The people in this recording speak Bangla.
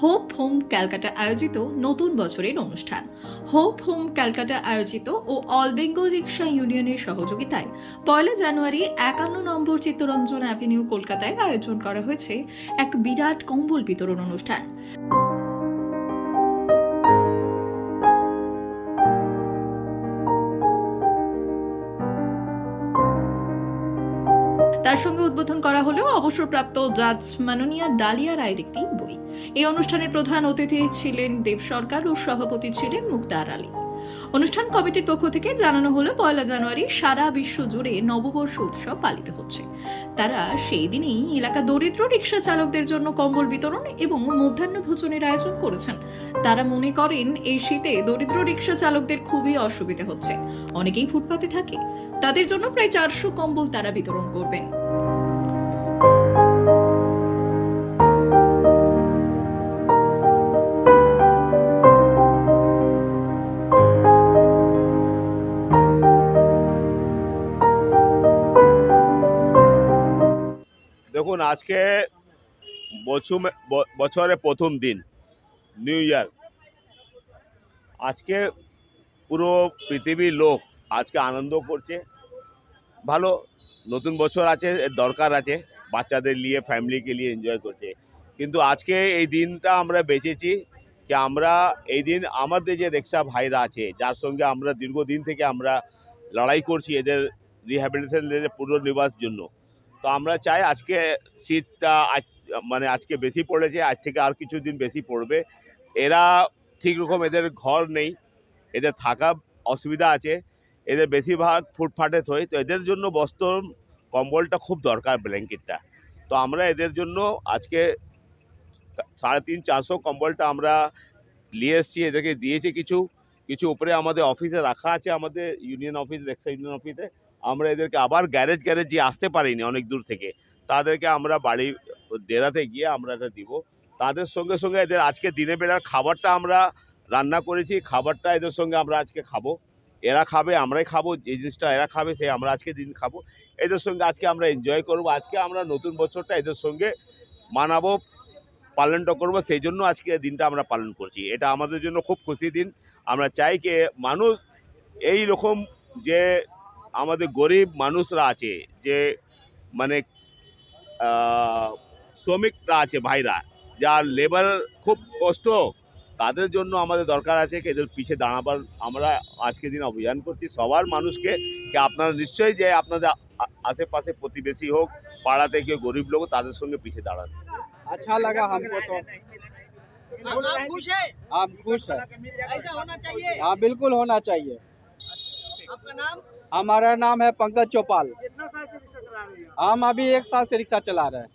হোপ হোম ক্যালকাটা আয়োজিত নতুন বছরের অনুষ্ঠান। হোপ হোম ক্যালকাটা আয়োজিত ও অল বেঙ্গল রিক্সা ইউনিয়নের সহযোগিতায় পয়লা জানুয়ারি একান্ন নম্বর চিত্তরঞ্জন অ্যাভিনিউ কলকাতায় আয়োজন করা হয়েছে এক বিরাট কম্বল বিতরণ অনুষ্ঠান। তার সঙ্গে উদ্বোধন করা হলো অবসরপ্রাপ্ত জাজ মাননীয়া ডালিয়া রায়ের একটি বই। এই অনুষ্ঠানের প্রধান অতিথি ছিলেন দেব সরকার ও সভাপতি ছিলেন মুক্তার আলী। অনুষ্ঠান কমিটির পক্ষ থেকে জানানো হলো, পয়লা জানুয়ারি সারা বিশ্ব জুড়ে নববর্ষ উৎসব পালিত হচ্ছে। তারা সেই দিনেই এলাকা দরিদ্র রিক্সা চালকদের জন্য কম্বল বিতরণ এবং মধ্যাহ্ন ভোজনের আয়োজন করেছেন। তারা মনে করেন, এই শীতে দরিদ্র রিক্সা চালকদের খুবই অসুবিধা হচ্ছে। অনেকেই ফুটপাতে থাকে। তাদের জন্য প্রায় চারশো কম্বল তারা বিতরণ করবেন। দেখুন, আজকে বছর বছরের প্রথম দিন নিউ ইয়ার আজকে পুরো পৃথিবীর লোক আজকে আনন্দ করছে। ভালো, নতুন বছর আছে দরকার আছে, বাচ্চাদের নিয়ে ফ্যামিলিকে নিয়ে এনজয় করছে। কিন্তু আজকে এই দিনটা আমরা বেঁচেছি যে আমরা এই দিন আমাদের যে রিক্সা ভাইরা আছে, যার সঙ্গে আমরা দীর্ঘদিন থেকে আমরা লড়াই করছি এদের রিহ্যাবিলিটেশনের পুনর্নিবাস জন্য। তো আমরা চাই আজকে শীতটা মানে আজকে বেশি পড়েছে আজ থেকে আর কিছুদিন বেশি পড়বে। এরা ঠিক রকম এদের ঘর নেই, এদের থাকা অসুবিধা আছে, এদের বেশিরভাগ ফুটফাটে থই, তো এদের জন্য বস্ত্র, কম্বলটা খুব দরকার ব্ল্যাঙ্কেটটা। তো আমরা এদের জন্য আজকে সাড়ে তিন চারশো কম্বলটা আমরা নিয়ে এসেছি, এদেরকে দিয়েছি কিছু। কিছু উপরে আমাদের অফিসে রাখা আছে আমাদের ইউনিয়ন অফিস, রেক্সা ইউনিয়ন অফিসে। আমরা এদেরকে আবার গ্যারেজ গ্যারেজ যে আসতে পারিনি অনেক দূর থেকে। তাদেরকে আমরা বাড়ি ডেরাতে গিয়ে আমরা এটা দিব। তাদের সঙ্গে সঙ্গে এদের আজকে দিনের বেলার খাবারটা আমরা রান্না করেছি, খাবারটা এদের সঙ্গে আমরা আজকে খাব। এরা খাবে, আমরাই খাব, যে জিনিসটা এরা খাবে সে আমরা আজকে দিন খাব। এদের সঙ্গে আজকে আমরা এনজয় করব। আজকে আমরা নতুন বছরটা এদের সঙ্গে মানাবো, পালনটা করব। সেই জন্য আজকে দিনটা আমরা পালন করছি। এটা আমাদের জন্য খুব খুশি দিন। আমরা চাই কি মানুষ এই রকম যে আমাদের গরিব মানুষরা আছে যে মানে আহ, শ্রমিকরা আছে ভাইরা যার লেবার খুব কষ্ট তাদের জন্য আমাদের দরকার আছে কি এদের পিছিয়ে দাঁড়াবার আমরা আজকে দিন অভিযান করছি সবার মানুষকে কি আপনারা নিশ্চয়ই যে আপনাদের আ- আশেপাশে প্রতিবেশী হোক পাড়া থেকে গরিব লোক তাদের সঙ্গে পিছিয়ে দাঁড়ান अच्छा लगा हमको तो आप आप खुश है आप खुश है ऐसा होना चाहिए हाँ बिल्कुल होना चाहिए आपका नाम? हमारा नाम है पंकज चौपाल। कितना साल से रिक्शा चला रहे हैं? हम अभी एक साल से रिक्शा चला रहे हैं।